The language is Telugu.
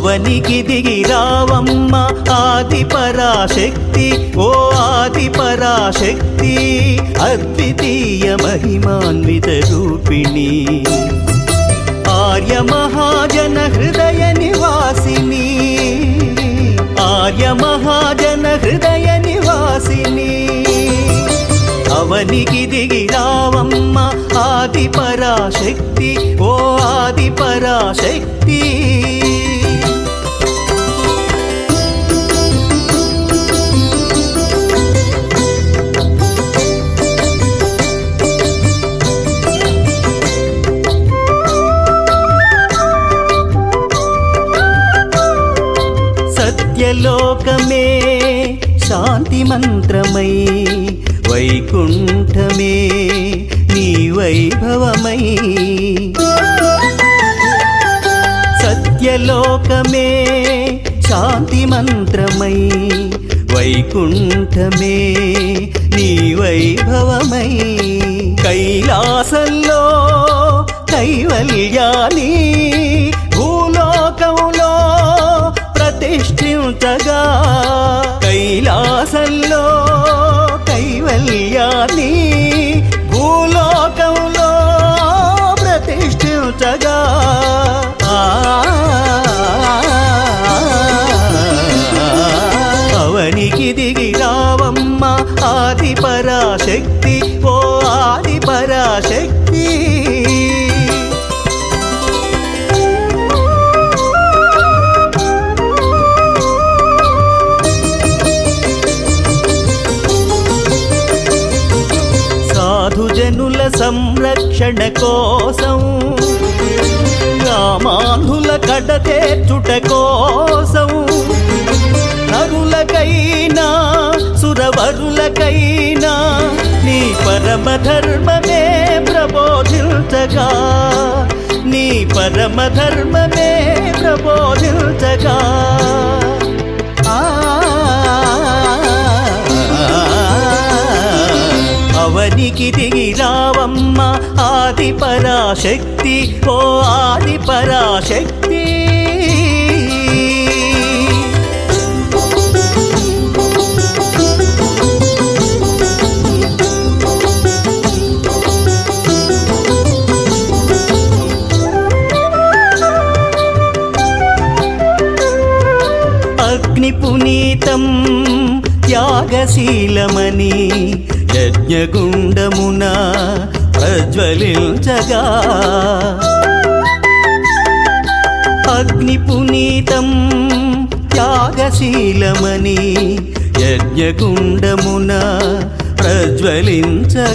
అవనికి దిగి రావమ్మ ఆది పరాశక్తి ఓ ఆది పరాశక్తి అద్వితీయ మహిమాన్విత రూపిణి. ఆర్య మహాజన హృదయ నివాసిని ఆర్య మహాజన హృదయ నివాసిని. అవనికి దిగి రావమ్మ ఆది పరాశక్తి ఓ ఆది పరాశక్తి సత్యలోకమే శాంతి మంత్రమై వైకుంఠమే నీ వైభవమై. సత్యలోకమే శాంతి మంత్రమై వైకుంఠమే నీ వైభవమై. కైలాసంలో కైవల్యాని ప్రతిష్ఠించగా కైలాసంలో కైవల్యాన్ని భూలోకంలో ప్రతిష్ఠించగా. అవనికి దిగి రావమ్మ ఆది పరాశక్తి సంరక్షణ కోసం రామానుల కడతేర్చుట కోసం నరులకైనా సురవరులకైనా నీ పరమధర్మమే ప్రబోధించగా నీ పరమధర్మమే ప్రబోధించగా అవనికి దిగి రావమ్మ. ఆది పరాశక్తి ఓ ఆది పరాశక్తి అగ్ని పునీతం త్యాగశీలమని యజ్ఞగుండమున ప్రజ్వలించగా. అగ్ని పునీతం త్యాగశీలమని యజ్ఞకుండమున ప్రజ్వలించగా.